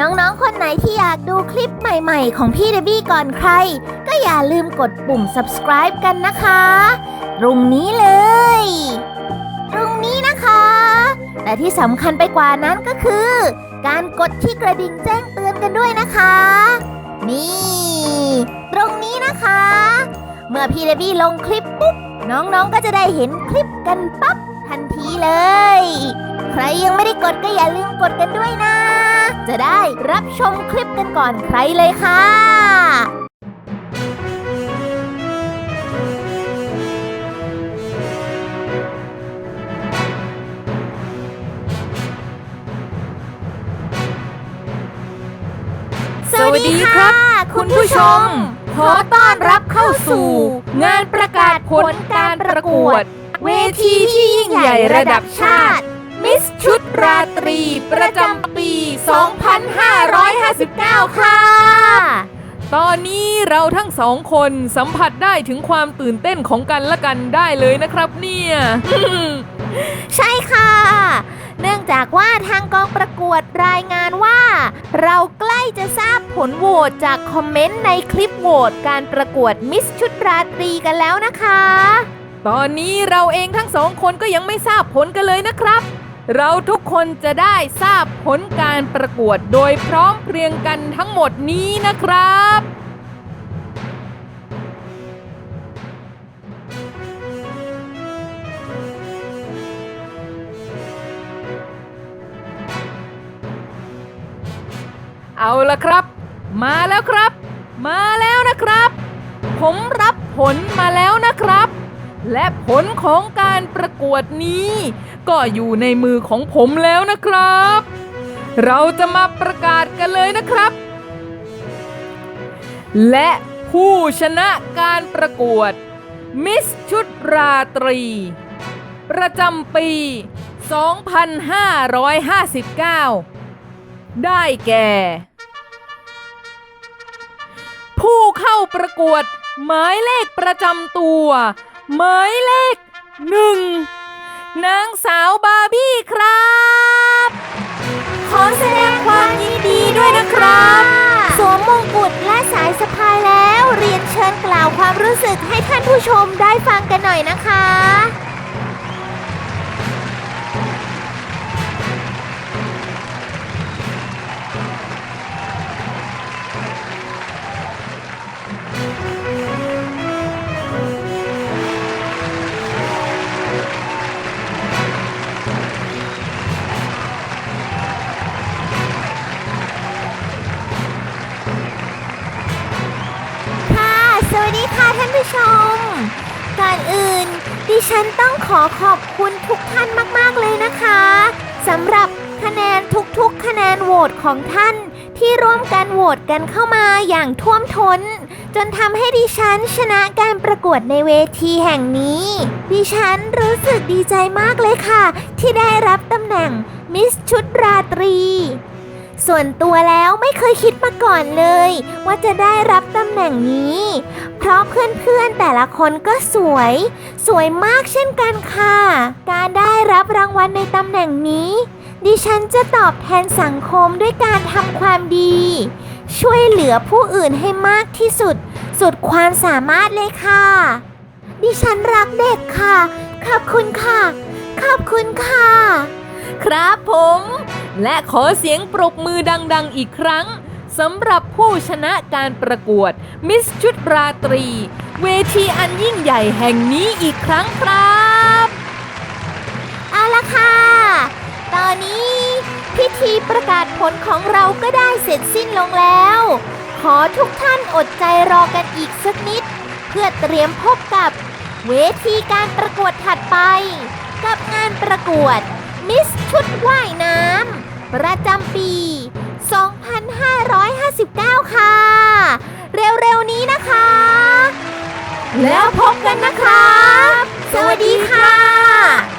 น้องๆ คนไหนที่อยากดูคลิปใหม่ๆ ของพี่เดบี้ก่อนใคร ก็อย่าลืมกดปุ่ม subscribe กันนะคะ ตรงนี้เลย ตรงนี้นะคะ แต่ที่สำคัญไปกว่านั้นก็คือ การกดที่กระดิ่งแจ้งเตือนกันด้วยนะคะ นี่ ตรงนี้นะคะ เมื่อพี่เดบี้ลงคลิปปุ๊บ น้องๆ ก็จะได้เห็นคลิปกันปั๊บทันทีเลย ใครยังไม่ได้กดก็อย่าลืมกดกันด้วยนะ จะได้รับชมคลิปกันก่อนใครเลยค่ะ สวัสดีครับ คุณผู้ชม ขอต้อนรับเข้าสู่ งานประกาศผลการประกวด เวทีที่ยิ่งใหญ่ระดับชาติ มิสชุด ราตรีประจำปี 2559 ค่ะ ตอนนี้เราทั้งสองคนสัมผัสได้ถึงความตื่นเต้นของกันและกันได้เลยนะครับเนี่ย ใช่ค่ะ เนื่องจากว่าทางกองประกวดรายงานว่า เราใกล้จะทราบผลโหวตจากคอมเมนต์ในคลิปโหวตการประกวดมิสชุดราตรีกันแล้วนะคะ ตอนนี้เราเองทั้งสองคนก็ยังไม่ทราบผลกันเลยนะครับ เราทุกคนจะได้ทราบผลการประกวดโดยพร้อมเพรียงกันทั้งหมดนี้นะครับเอาละครับ มาแล้วครับ มาแล้วนะครับ ผมรับผลมาแล้วนะครับ และผลของการประกวดนี้ ก็อยู่ในมือของผมแล้วนะครับ เราจะมาประกาศกันเลยนะครับ และผู้ชนะการประกวด มิสชุดราตรี ประจำปี 2559 ได้แก่ ผู้เข้าประกวดหมายเลขประจำตัว หมายเลขหนึ่งนางสาวบาร์บี้ครับ ขอแสดงความยินดีด้วยนะครับ สวมมงกุฎและสายสะพายแล้ว เรียนเชิญกล่าวความรู้สึกให้ท่านผู้ชมได้ฟังกันหน่อยนะคะ ผู้ชม ก่อนอื่น ดิฉันต้องขอขอบคุณทุกท่านมาก ๆ เลยนะคะสำหรับคะแนนทุกๆ คะแนนโหวตของท่านที่ร่วมกันโหวตกันเข้ามาอย่างท่วมทน้น จนทำให้ดิฉันชนะการประกวดในเวทีแห่งนี้ ดิฉันรู้สึกดีใจมากเลยค่ะ ที่ได้รับตำแหน่งมิสชุดราตรี ส่วนตัวแล้วไม่เคยคิดมาก่อนเลย ว่าจะได้รับตำแหน่งนี้ เพราะเพื่อนๆแต่ละคนก็สวย สวยมากเช่นกันค่ะ การได้รับรางวัลในตำแหน่งนี้ ดิฉันจะตอบแทนสังคมด้วยการทำความดี ช่วยเหลือผู้อื่นให้มากที่สุด สุดความสามารถเลยค่ะ ดิฉันรักเด็กค่ะ ขอบคุณค่ะ ขอบคุณค่ะ ครับผม และขอเสียงปรบมือดังๆอีกครั้งสำหรับผู้ชนะการประกวด มิสชุดราตรี เวทีอันยิ่งใหญ่แห่งนี้อีกครั้งครับ เอาละค่ะ ตอนนี้พิธีประกาศผลของเราก็ได้เสร็จสิ้นลงแล้ว ขอทุกท่านอดใจรอกันอีกสักนิด เพื่อเตรียมพบกับเวทีการประกวดถัดไป กับงานประกวด มิสชุดว่ายน้ำประจำปี 2559 ค่ะ เร็วๆนี้นะคะ แล้วพบกันนะครับ สวัสดีค่ะ